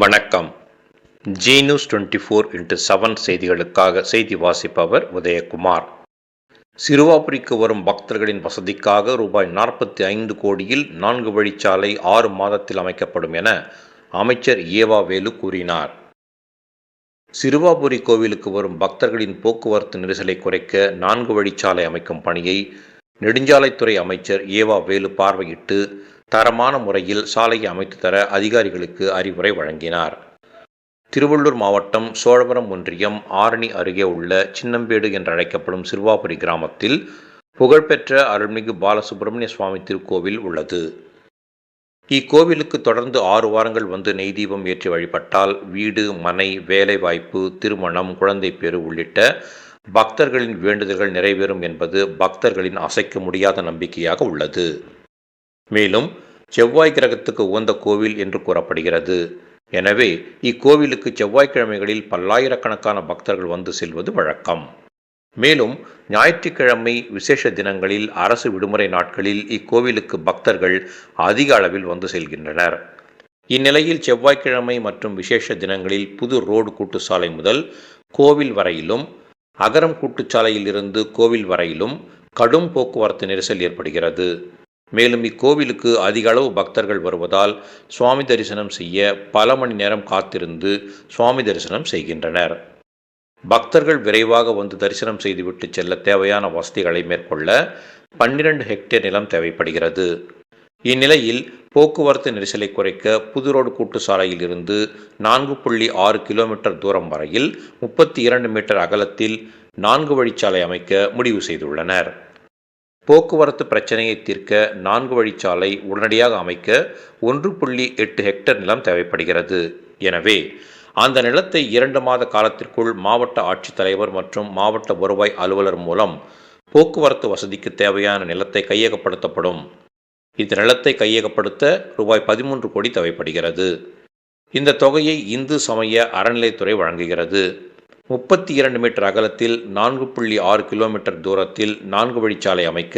வணக்கம். Zee news twenty four into seven செய்திகளுக்காக செய்தி வாசிப்பவர் உதயகுமார். சிறுவாபுரிக்கு வரும் பக்தர்களின் வசதிக்காக ரூபாய் நாற்பத்தி ஐந்து கோடியில் நான்கு வழிச்சாலை ஆறு மாதத்தில் அமைக்கப்படும் என அமைச்சர் ஏவா வேலு கூறினார். சிறுவாபுரி கோவிலுக்கு வரும் பக்தர்களின் போக்குவரத்து நெரிசலை குறைக்க நான்கு வழிச்சாலை அமைக்கும் பணியை நெடுஞ்சாலைத்துறை அமைச்சர் ஏவா வேலு பார்வையிட்டு தரமான முறையில் சாலையை அமைத்து தர அதிகாரிகளுக்கு அறிவுரை வழங்கினார். திருவள்ளூர் மாவட்டம் சோழபுரம் ஒன்றியம் ஆரணி அருகே உள்ள சின்னம்பேடு என்று அழைக்கப்படும் சிறுவாபுரி கிராமத்தில் புகழ்பெற்ற அருள்மிகு பாலசுப்பிரமணிய சுவாமி திருக்கோவில் உள்ளது. இக்கோவிலுக்கு தொடர்ந்து ஆறு வாரங்கள் வந்து நெய் தீபம் ஏற்றி வழிபட்டால் வீடு மனை வேலைவாய்ப்பு திருமணம் குழந்தை பேறு உள்ளிட்ட பக்தர்களின் வேண்டுதல்கள் நிறைவேறும் என்பது பக்தர்களின் அசைக்க முடியாத நம்பிக்கையாக உள்ளது. மேலும் செவ்வாய் கிரகத்துக்கு உகந்த கோவில் என்று கூறப்படுகிறது. எனவே இக்கோவிலுக்கு செவ்வாய்க்கிழமைகளில் பல்லாயிரக்கணக்கான பக்தர்கள் வந்து செல்வது வழக்கம். மேலும் ஞாயிற்றுக்கிழமை விசேஷ தினங்களில் அரசு விடுமுறை நாட்களில் இக்கோவிலுக்கு பக்தர்கள் அதிக அளவில் வந்து செல்கின்றனர். இந்நிலையில் செவ்வாய்க்கிழமை மற்றும் விசேஷ தினங்களில் புது ரோடு கூட்டுச்சாலை முதல் கோவில் வரையிலும் அகரம் கூட்டுச்சாலையில் இருந்து கோவில் வரையிலும் கடும் போக்குவரத்து நெரிசல் ஏற்படுகிறது. மேலும் இக்கோவிலுக்கு அதிக அளவு பக்தர்கள் வருவதால் சுவாமி தரிசனம் செய்ய பல மணி நேரம் காத்திருந்து சுவாமி தரிசனம் செய்கின்றனர். பக்தர்கள் விரைவாக வந்து தரிசனம் செய்துவிட்டு செல்ல தேவையான வசதிகளை மேற்கொள்ள பன்னிரண்டு ஹெக்டேர் நிலம் தேவைப்படுகிறது. இந்நிலையில் போக்குவரத்து நெரிசலை குறைக்க புது ரோடு கூட்டு சாலையில் இருந்து நான்கு புள்ளி ஆறு கிலோமீட்டர் தூரம் வரையில் முப்பத்தி இரண்டு மீட்டர் அகலத்தில் நான்கு வழிச்சாலை அமைக்க முடிவு செய்துள்ளனர். போக்குவரத்து பிரச்சனையை தீர்க்க நான்கு வழிச்சாலை உடனடியாக அமைக்க ஒன்று புள்ளி எட்டு ஹெக்டர் நிலம் தேவைப்படுகிறது. எனவே அந்த நிலத்தை இரண்டு மாத காலத்திற்குள் மாவட்ட ஆட்சித்தலைவர் மற்றும் மாவட்ட வருவாய் அலுவலர் மூலம் போக்குவரத்து வசதிக்கு தேவையான நிலத்தை கையகப்படுத்தப்படும். இந்த நிலத்தை கையகப்படுத்த ரூபாய் பதிமூன்று கோடி தேவைப்படுகிறது. இந்த தொகையை இந்து சமய அறநிலைத்துறை வழங்குகிறது. முப்பத்தி இரண்டு மீட்டர் அகலத்தில் நான்கு புள்ளி ஆறு கிலோமீட்டர் தூரத்தில் நான்கு வழிச்சாலை அமைக்க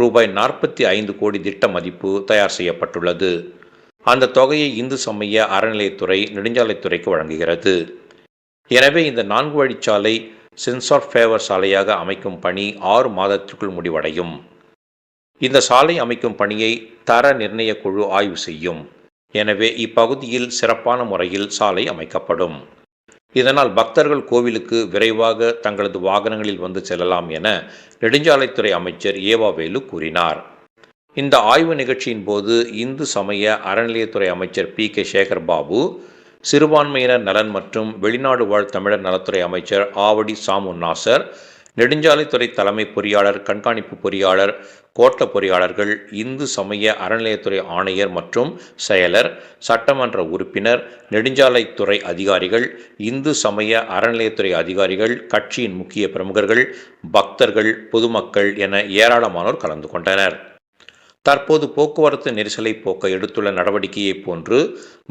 ரூபாய் நாற்பத்தி ஐந்து கோடி திட்ட மதிப்பு தயார் செய்யப்பட்டுள்ளது. அந்த தொகையை இந்து சமய அறநிலையத்துறை நெடுஞ்சாலைத்துறைக்கு வழங்குகிறது. எனவே இந்த நான்கு வழிச்சாலை சென்சார் ஃபேவர் சாலையாக அமைக்கும் பணி ஆறு மாதத்திற்குள் முடிவடையும். இந்த சாலை அமைக்கும் பணியை தர நிர்ணய குழு ஆய்வு செய்யும். எனவே இப்பகுதியில் சிறப்பான முறையில் சாலை அமைக்கப்படும். இதனால் பக்தர்கள் கோவிலுக்கு விரைவாக தங்களது வாகனங்களில் வந்து செல்லலாம் என நெடுஞ்சாலைத்துறை அமைச்சர் ஏவாவேலு கூறினார். இந்த ஆய்வு நிகழ்ச்சியின் போது இந்து சமய அறநிலையத்துறை அமைச்சர் பி கே சேகர் பாபு சிறுபான்மையினர் நலன் மற்றும் வெளிநாடு வாழ் தமிழர் நலத்துறை அமைச்சர் ஆவடி சாமு நாசர் நெடுஞ்சாலைத்துறை தலைமை பொறியாளர் கண்காணிப்பு பொறியாளர் கோட்ட பொறியாளர்கள் இந்து சமய அறநிலையத்துறை ஆணையர் மற்றும் செயலர் சட்டமன்ற உறுப்பினர் நெடுஞ்சாலைத்துறை அதிகாரிகள் இந்து சமய அறநிலையத்துறை அதிகாரிகள் கட்சியின் முக்கிய பிரமுகர்கள் பக்தர்கள் பொதுமக்கள் என ஏராளமானோர் கலந்து கொண்டனர். தற்போது போக்குவரத்து நெரிசலை போக்க எடுத்துள்ள நடவடிக்கையைப் போன்று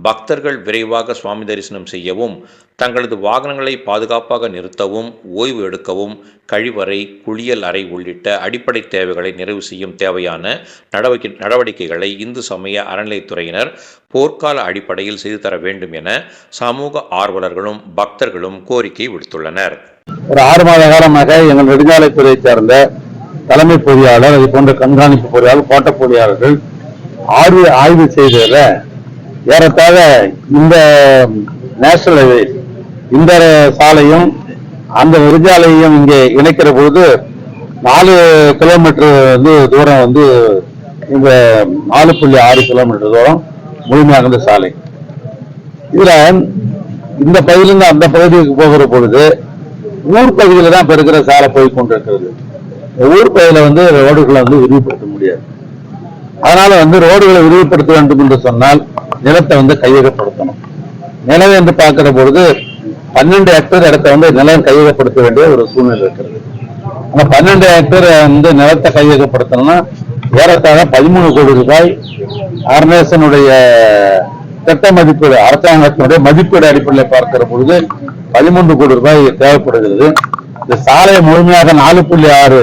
பக்தர்கள் விரைவாக சுவாமி தரிசனம் செய்யவும் தங்களது வாகனங்களை பாதுகாப்பாக நிறுத்தவும் ஓய்வு எடுக்கவும் கழிவறை குளியல் அறை உள்ளிட்ட அடிப்படை தேவைகளை நிறைவு செய்யும் தேவையான நடவடிக்கை நடவடிக்கைகளை இந்து சமய அறநிலைத்துறையினர் போர்க்கால அடிப்படையில் செய்து தர வேண்டும் என சமூக ஆர்வலர்களும் பக்தர்களும் கோரிக்கை விடுத்துள்ளனர். ஒரு ஆறு மாத காலமாக எங்கள் நெடுஞ்சாலைத்துறையை சேர்ந்த தலைமை பொறியாளர் அது போன்ற கண்காணிப்பு பொறியாளர் கோட்ட பொறியாளர்கள் ஆய்வு ஆய்வு செய்ததில் ஏறத்தாழ இந்த நேஷனல் ஹைவே இந்த சாலையும் அந்த நெடுஞ்சாலையும் இங்கே இணைக்கிற பொழுது நாலு கிலோமீட்டர் வந்து தூரம் வந்து இந்த நாலு புள்ளி ஆறு கிலோமீட்டர் தூரம் முழுமையாக இந்த சாலை. இதில் இந்த பகுதியிலிருந்து அந்த பகுதிக்கு போகிற பொழுது ஊர் பகுதியில தான் இப்போ இருக்கிற சாலை போய் கொண்டிருக்கிறது. ஊர் பகுதியில வந்து ரோடுகளை வந்து விரிவுபடுத்த முடியாது. அதனால வந்து ரோடுகளை விரிவுபடுத்த வேண்டும் என்று சொன்னால் நிலத்தை வந்து கையகப்படுத்தணும். நிலம் என்று பார்க்கிற பொழுது பன்னெண்டு ஹெக்டேர் இடத்தை வந்து நிலம் கையகப்படுத்த வேண்டிய ஒரு சூழ்நிலை இருக்கிறது. அந்த பன்னெண்டு ஹெக்டேர் வந்து நிலத்தை கையகப்படுத்தணும்னா ஏறத்தாழ பதிமூணு கோடி ரூபாய் ஆர்னேசனுடைய திட்ட மதிப்பீடு அரசாங்கத்தினுடைய மதிப்பீடு அடிப்படையில் பார்க்கிற பொழுது பதிமூன்று கோடி ரூபாய் தேவைப்படுகிறது. இந்த சாலையை முழுமையாக நாலு புள்ளி ஆறு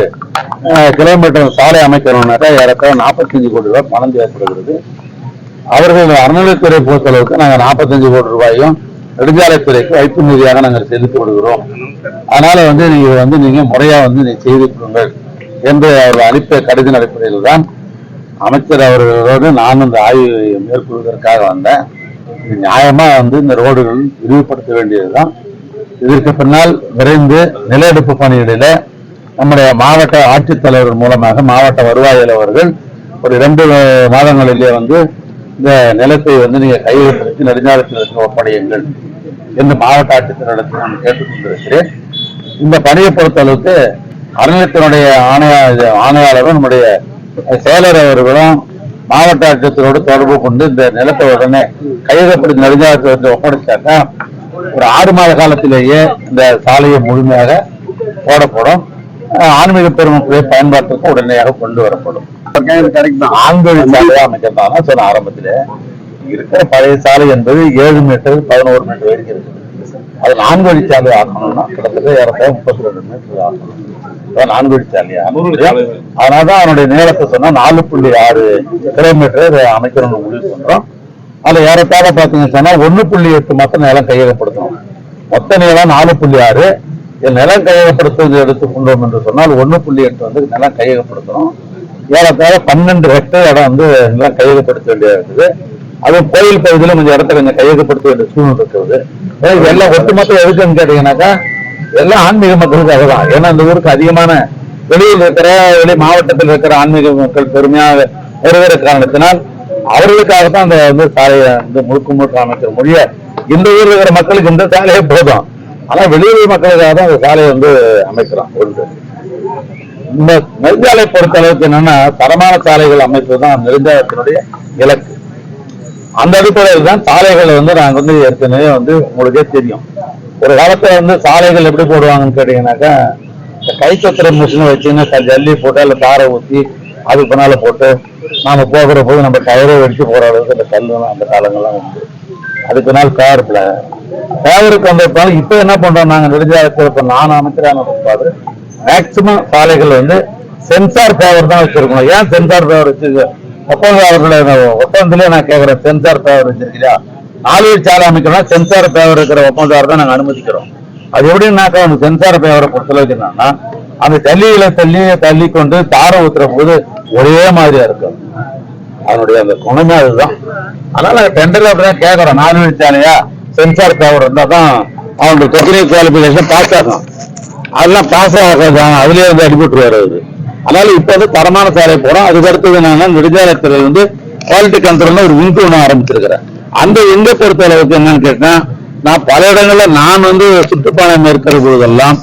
கிலோமீட்டர் சாலை அமைக்கணும்னாக்கா ஏறத்தாழ நாற்பத்தஞ்சு கோடி ரூபாய் பணம் தேவைப்படுகிறது. அவர்கள் அறநிலைத்துறை பொறுத்தளவுக்கு நாங்கள் நாற்பத்தஞ்சு கோடி ரூபாயும் நெடுஞ்சாலைத்துறைக்கு வைப்பு நிதியாக நாங்கள் செலுத்தி விடுகிறோம் அதனால வந்து நீங்கள் வந்து நீங்கள் முறையா வந்து நீ செய்து கொடுங்கள் என்று அவர் அளித்த கடிதம் அடிப்படையில் தான் அமைச்சர் அவர்களோடு நான் இந்த ஆய்வு மேற்கொள்வதற்காக வந்தேன். நியாயமாக நியாயமா வந்து இந்த ரோடுகள் விரிவுபடுத்த வேண்டியதுதான். இதற்கு பின்னால் விரைந்து நிலஎடுப்பு பணிகளில நம்முடைய மாவட்ட ஆட்சித்தலைவர் மூலமாக மாவட்ட வருவாய் அவர்கள் ஒரு இரண்டு மாதங்களிலே வந்து இந்த நிலத்தை வந்து நீங்க கையகப்படுத்தி நெடுஞ்சாலைத்துறைக்கு ஒப்படையுங்கள் என்று மாவட்ட ஆட்சித்தலைவரிடத்தில் நான் கேட்டுக்கொண்டிருக்கிறேன். இந்த பணியை பொறுத்தளவுக்கு அறநிலையத்தினுடைய ஆணைய ஆணையாளரும் நம்முடைய செயலர் அவர்களும் மாவட்ட ஆட்சியத்தரோடு தொடர்பு கொண்டு இந்த நிலத்தை உடனே கையகப்படுத்தி வந்து ஒப்படைச்சாக்கா ஒரு ஆறு மாத காலத்திலேயே இந்த சாலையை முழுமையாக போடப்படும். ஆன்மீக பெருமக்களுடைய பயன்பாட்டுக்கு உடனடியாக கொண்டு வரப்படும். ஆண்கள் சாலையா அமைக்கிறதானா சொன்ன ஆரம்பத்திலே. இருக்கிற பழைய சாலை என்பது ஏழு மீட்டர் பதினோரு மீட்டர் வரைக்கும் இருக்குது. அது நான்கு வழிச்சாலை ஆக்கணும்னா கிட்டத்தட்ட ஏறத்தாழ முப்பத்தி ரெண்டு மீட்டர் ஆக்கணும். அதான் நான்கு வழிச்சாலையா அதனாலதான் அவனுடைய நீளத்தை சொன்னா நாலு புள்ளி ஆறு கிலோமீட்டர் அமைக்கணும்னு முடிவு பண்றோம். அதில் ஏறத்தாழ பார்த்தீங்கன்னு சொன்னால் ஒன்று புள்ளி எட்டு மொத்த நிலம் கையகப்படுத்தணும். மொத்த நிலம் நாலு புள்ளி ஆறு. என் நிலம் கையகப்படுத்துவது எடுத்துக்கொண்டோம் என்று சொன்னால் ஒன்று புள்ளி எட்டு வந்து நிலம் கையகப்படுத்தணும். ஏறத்தாழ பன்னெண்டு ஹெக்டேர் இடம் வந்து நிலம் கையகப்படுத்த வேண்டியதாக இருக்குது. அதுவும் கோயில் பகுதியில் கொஞ்சம் இடத்த கொஞ்சம் கையகப்படுத்த வேண்டிய சூழ்நிலை இருக்கிறது எல்லாம் ஒட்டுமொத்தம் எதுக்குன்னு கேட்டீங்கன்னாக்கா எல்லாம் ஆன்மீக மக்களுக்காக தான். ஏன்னா இந்த ஊருக்கு அதிகமான வெளியில் இருக்கிற வெளி மாவட்டத்தில் இருக்கிற ஆன்மீக மக்கள் பெருமையாக வருகிற காரணத்தினால் அவர்களுக்காக தான் அந்த வந்து சாலையை வந்து முழுக்க முழுக்க அமைக்கிற மொழிய இந்த ஊர்ல இருக்கிற மக்களுக்கு இந்த சாலையே போதும். ஆனா வெளியூர் மக்களுக்காக தான் அந்த சாலையை வந்து அமைக்கிறோம் ஒன்று. இந்த நெடுஞ்சாலை பொறுத்த அளவுக்கு என்னன்னா தரமான சாலைகள் அமைப்பது தான் நெடுஞ்சாலத்தினுடைய இலக்கு. அந்த அடிப்படையில் தான் சாலைகளை வந்து நாங்க வந்து ஏற்கனவே வந்து உங்களுக்கே தெரியும். ஒரு காலத்துல வந்து சாலைகள் எப்படி போடுவாங்கன்னு கேட்டீங்கன்னாக்கா இந்த கை மிஷினை வச்சுன்னு ஜல்லி போட்டு அல்ல தாரை ஊத்தி அதுக்கு பின்னால போட்டு நாம போகிற போது நம்ம டயரை வெடிச்சு போற அளவுக்கு இந்த கல்லுலாம் அந்த காலங்கள்லாம் உண்டு. அதுக்கு நாள் பேவரத்துல பேவருக்கு வந்தப்பாலும் இப்ப என்ன பண்றோம் நாங்க? நெடுஞ்சாலத்தில் இப்ப நான் அமைச்சரான பாரு மேக்சிமம் சாலைகள் வந்து சென்சார் பேவர் தான் வச்சிருக்கணும். ஏன் சென்சார் பேவர் வச்சிருக்க? ஒப்பந்த அவர்களை ஒப்பந்தத்திலே நான் கேட்கறேன் சென்சார் பேவர் வச்சிருக்கியா? நாலு சாலை அமைக்கணும்னா சென்சார் பேவர் இருக்கிற ஒப்பந்தார் தான் நாங்க அனுமதிக்கிறோம். அது எப்படின்னாக்கா அந்த சென்சார் பேவரை பொறுத்தளவுக்கு என்னன்னா அந்த ஜல்லியில தள்ளி தள்ளி கொண்டு தார ஊத்துற போது ஒரே மாதிரியா இருக்கும் அதனுடைய அந்த குணமே அதுதான். அதனால டெண்டர் அப்படிதான் கேட்கறோம் நாலு வழி சென்சார் பேவர் இருந்தா தான் அவனுடைய டெக்னிக் குவாலிபிகேஷன் பாஸ் ஆகும். அதெல்லாம் பாஸ் ஆகாதான் அதுலயே வந்து அடிபட்டு வருது அதனால இப்ப வந்து தரமான சாலை போறோம். அதுக்கு அடுத்தது என்னன்னா நெடுஞ்சாலைத்துறை வந்து குவாலிட்டி கண்ட்ரோல்ல ஒரு விங்கு ஒன்று ஆரம்பிச்சிருக்கிறேன் அந்த விங்கை பொறுத்த அளவுக்கு என்னன்னு கேட்டா நான் பல இடங்கள்ல நான் வந்து சுற்றுப்பயணம் இருக்கிற போதெல்லாம்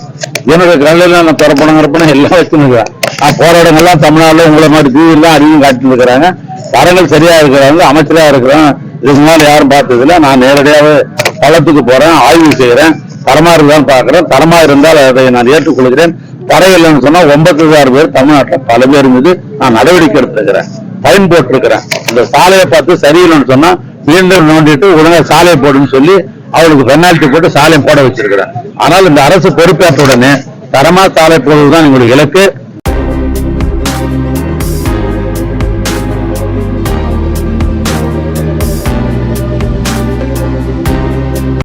என்னோட கிரண்டில் நான் பிறப்பணம் எல்லாம் வச்சுருக்கிறேன் நான் போற இடங்கள்லாம் தமிழ்நாடுல உங்களை மாதிரி டிவிலாம் அறிவும் காட்டிட்டு இருக்கிறாங்க தரங்கள் சரியா இருக்கிறாங்க அமைச்சரா இருக்கிறேன் இதுக்கு முன்னாடி யாரும் பார்த்ததில்ல. நான் நேரடியாகவே களத்துக்கு போறேன் ஆய்வு செய்யறேன் தரமா இருந்தாலும் பார்க்குறேன். தரமா இருந்தால் அதை நான் ஏற்றுக்கொள்கிறேன். தரையில்லைன்னு சொன்னா ஒன்பத்தி ஆறு பேர் தமிழ்நாட்டில் பல பேர் மீது நான் நடவடிக்கை எடுத்திருக்கிறேன். ஃபைன் போட்டிருக்கிறேன். இந்த சாலையை பார்த்து சரியில்லைன்னு சொன்னா மீண்டும் நோண்டிட்டு உடனே சாலையை போடுன்னு சொல்லி அவருக்கு பெனால்டி போட்டு சாலையும் போட வச்சிருக்கிறேன். ஆனால் இந்த அரசு பொறுப்பேற்ற உடனே தரமா சாலை போடுவதுதான் எங்களுடைய இலக்கு.